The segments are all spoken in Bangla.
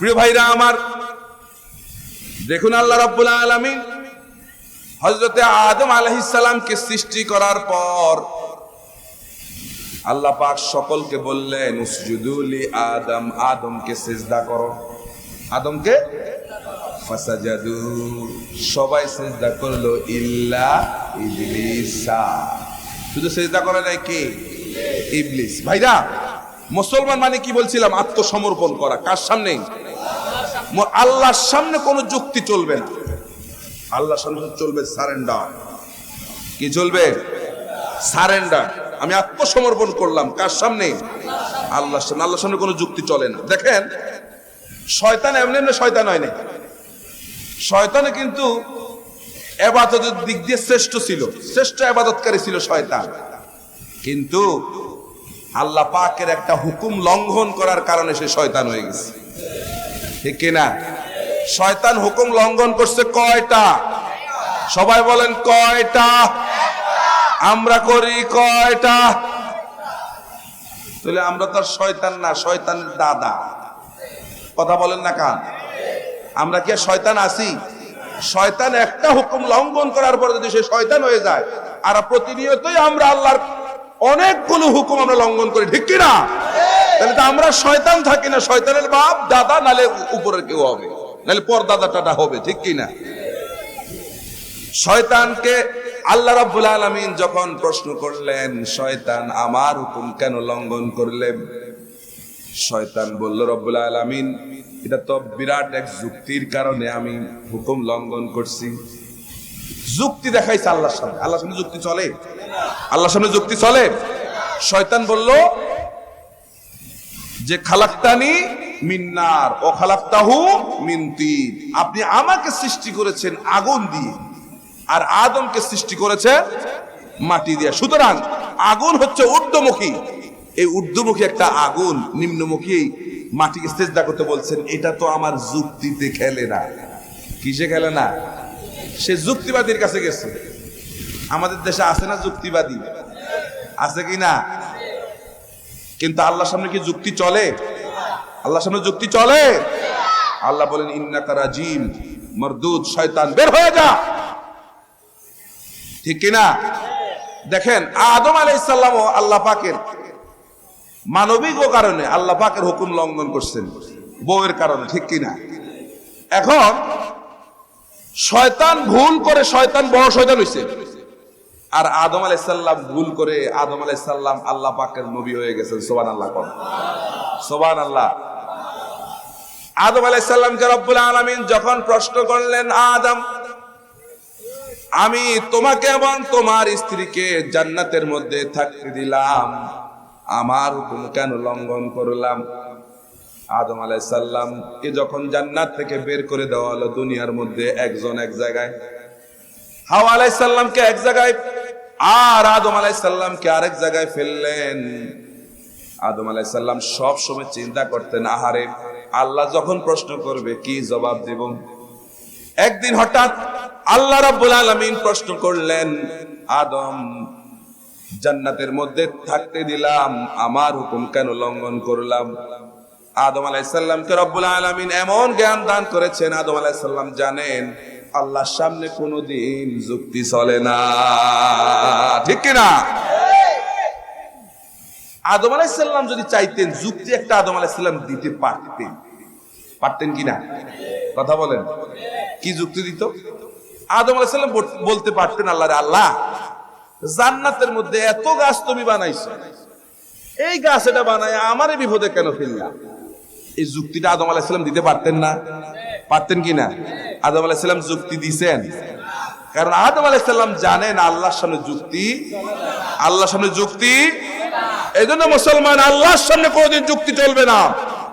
প্রিয় ভাইরা আমার, দেখুন আল্লাহ রাব্বুল আলামিন হযরতে আদম আলাইহিস সালামকে সৃষ্টি করার পর আল্লাহ পাক সকলকে বললেন আদম, আদমকে সেজদা করো। আদমকে? সবাই সেজদা করল, ইল্লা ইবলিসা। শুধু সিজদা করে নাই কে? ইবলিস। ভাইরা, মুসলমান মানে কি বলছিলাম? আত্মসমর্পণ করা। কার সামনে আল্লাহর সামনে কোনো যুক্তি চলবে না। আল্লাহর সামনে চলবে সারেন্ডার। কি চলবে? সারেন্ডার। আমি আত্মসমর্পণ করলাম। কার সামনে? আল্লাহর সামনে। আল্লাহর সামনে কোনো যুক্তি চলে না। দেখেন, শয়তান এমনি এমনি শয়তান হয় না শয়তানে কিন্তু এবাদতের দিক দিয়ে শ্রেষ্ঠ ছিল। শ্রেষ্ঠ এবাদতকারী ছিল শয়তান। কিন্তু আল্লাহ পাকের একটা হুকুম লঙ্ঘন করার কারণে সে শয়তান হয়ে গেছে। ঠিক কিনা? শয়তান হুকুম লঙ্ঘন করছে কয়টা? সবাই বলেন কয়টা? আমরা করি কয়টা? তাহলে আমরা তো শয়তান না, শয়তানের দাদা। কথা বলেন না কান। আমরা কি শয়তান আছি? শয়তান একটা হুকুম লঙ্ঘন করার পরে যদি সে শয়তান হয়ে যায়, আর প্রতিনিয়তই আমরা আল্লাহর অনেকগুলো হুকুম আমরা লঙ্ঘন করি, ঠিক কি না তাহলে তো আমরা শয়তান থাকি না, শয়তানের বাপ, দাদা, নালে উপরের কেউ হবে। নাহলে পর দাদা টাটা হবে, ঠিক কি না? শয়তানকে আল্লাহ রাব্বুল আলামিন যখন প্রশ্ন করলেন, শয়তান আমার হুকুম কেন লঙ্ঘন করলেন? শয়তান বলল, রব্বুল আলামিন, এটা তো বিরাট এক যুক্তির কারণে আমি হুকুম লঙ্ঘন করছি। যুক্তি দেখাইছে আল্লাহর সামনে। আল্লাহর সামনে যুক্তি চলে? আল্লাহর সামনে যুক্তি চলে? শয়তান বলল যে খালাক্তানি মিন্নার, ও খালাক্তাহু মিনতিন। আপনি আমাকে সৃষ্টি করেছেন আগুন দিয়ে, আর আদমকে সৃষ্টি করেছেন মাটি দিয়ে। সুতরাং আগুন হচ্ছে ঊর্ধ্বমুখী। এই ঊর্ধ্বমুখী একটা আগুন, নিম্নমুখী, মাটিকে চেষ্টা করতে বলছেন, এটা তো আমার যুক্তিতে খেলে না। কিসে খেলে না? সে যুক্তিবাদীর কাছে গেছে। আমাদের দেশে আছে না যুক্তিবাদী? আছে কি না? কিন্তু আল্লাহর সামনে কি যুক্তি চলে? আল্লাহর সামনে যুক্তি চলে? আল্লাহ বলেন, ইন্নাকা রাজিম, মরদুদ, শয়তান, বের হয়ে যা। ঠিক কিনা দেখেন, আদম আলাইসাল্লাম আল্লাহ পাকের মানবিক ও কারণে আল্লাহ পাকের হুকুম লঙ্ঘন করছেন, বউয়ের কারণে, ঠিক কিনা এখন, শয়তান ভুল করে শয়তান বড় শয়তান হইছে। আর আদম আলাইসাল্লাম ভুল করে আদম আলাইসাল্লাম আল্লাহ পাকের নবী হয়ে গেছেন সোবান আল্লাহ কন। সোবান আল্লাহ আদম আলাইসাল্লামকে রব্বুল আলমিন যখন প্রশ্ন করলেন, আদম, আমি তোমাকে এবং তোমার স্ত্রীকে জান্নাতের মধ্যে থাকতে দিলাম, আমার হুকুম কেন লঙ্ঘন করলাম? আদম আলাইসাল্লাম কে যখন জান্নাত থেকে বের করে দেওয়া হলো দুনিয়ার মধ্যে, একজন এক জায়গায়। হাওয়া আলাইসাল্লামকে এক জায়গায় আর আদম আলাইসাল্লামকে আরেক জায়গায় ফেললেন। আদম আলাইসাল্লাম সব সময় চিন্তা করতেন, আহারে, আল্লাহ যখন প্রশ্ন করবে, কি জবাব দেব? একদিন হঠাৎ আল্লাহ রাব্বুল আলামিন প্রশ্ন করলেন, আদম, জান্নাতের মধ্যে থাকতে দিলাম, আমার হুকুম কেন লঙ্ঘন করলাম? আদম আলাইসাল্লামকে রব্বুল আলামিন এমন জ্ঞান দান করেছেন, আদম আলাইসাল্লাম জানেন আল্লাহর সামনে কোনোদিন যুক্তি চলে না। ঠিক কিনা? আদম আলাইসাল্লাম যদি চাইতেন, যুক্তি একটা আদম আলাইসাল্লাম দিতে পারতেন। পারতেন কিনা? কথা বলেন। কি যুক্তি দিত? আদম আলাইসাল্লাম বলতে পারতেন আল্লাহ আল্লাহ, জান্নাতের মধ্যে এত গাছ তুমি বানাইছো। এই গাছ এটা বানায় আমারে বিপদে কেন ফেললাম এই যুক্তিটা আদম আলাইসাল্লাম দিতে পারতেন না। পারতেন কি না? আদম আলাইসাল্লাম যুক্তি দিছেন। কারণ আদম আলাইসাল্লাম জানেন আল্লাহর সামনে যুক্তি, আল্লাহর সামনে যুক্তি। এই জন্য মুসলমান আল্লাহর সামনে কোনোদিন যুক্তি চলবে না।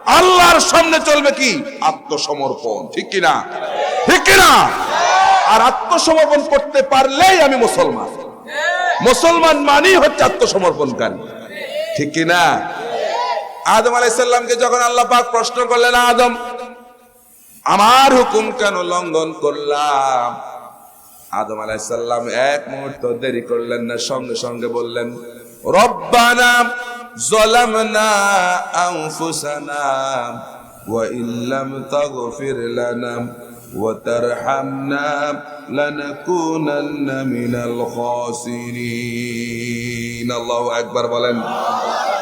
আল্লাহর সামনে চলবে কি? আত্মসমর্পণ। ঠিক কিনা? ঠিক কিনা? আর আত্মসমর্পণ করতে পারলেই আমি মুসলমান। মুসলমান মানেই হচ্ছে আত্মসমর্পণকারী। ঠিক কিনা? আদম আলাইসাল্লামকে যখন আল্লাহ পাক প্রশ্ন করলেন, আদম, আমার হুকুম কেন লঙ্ঘন করলাম? আদম আলাইসাল্লাম এক মুহূর্ত দেরি করলেন না, সঙ্গে সঙ্গে বললেন, রব্বানা জলামনা আনফুসানা ওয়া ইল্লাম তাগফির লানা ওয়া তারহামনা লানাকুনান্না মিনাল খাসিরিন। আল্লাহু আকবার বলেন আল্লাহু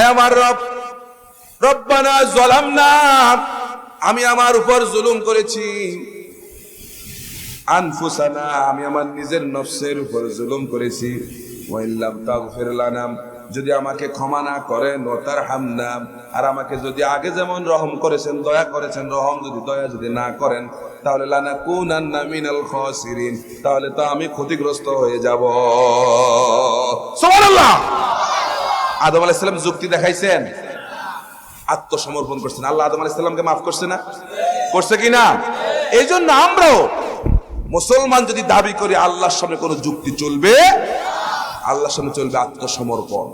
আমার আমি আমার উপর জুলুম করেছি। আনফুসানা, আমি আমার নিজের নফসের উপর জুলুম করেছি। যদি আমাকে ক্ষমা না করেন ও তার হামনা আর আমাকে যদি আগে যেমন রহম করেছেন, দয়া করেছেন, রহম যদি, দয়া যদি না করেন, তাহলে লানা কুনান্না মিনাল খাসিরিন। তাহলে তো আমি ক্ষতিগ্রস্ত হয়ে যাব। সুবহানাল্লাহ! আদম আলাইহিস সালাম যুক্তি দেখাইছেন? আত্মসমর্পণ করছেন। আল্লাহ আদম আলাইসাল্লামকে মাফ করছে না? করছে কি না? এই জন্য আমরাও মুসলমান যদি দাবি করি, আল্লাহর সামনে কোনো যুক্তি চলবে? আল্লাহর সামনে চলবে আত্মসমর্পণ।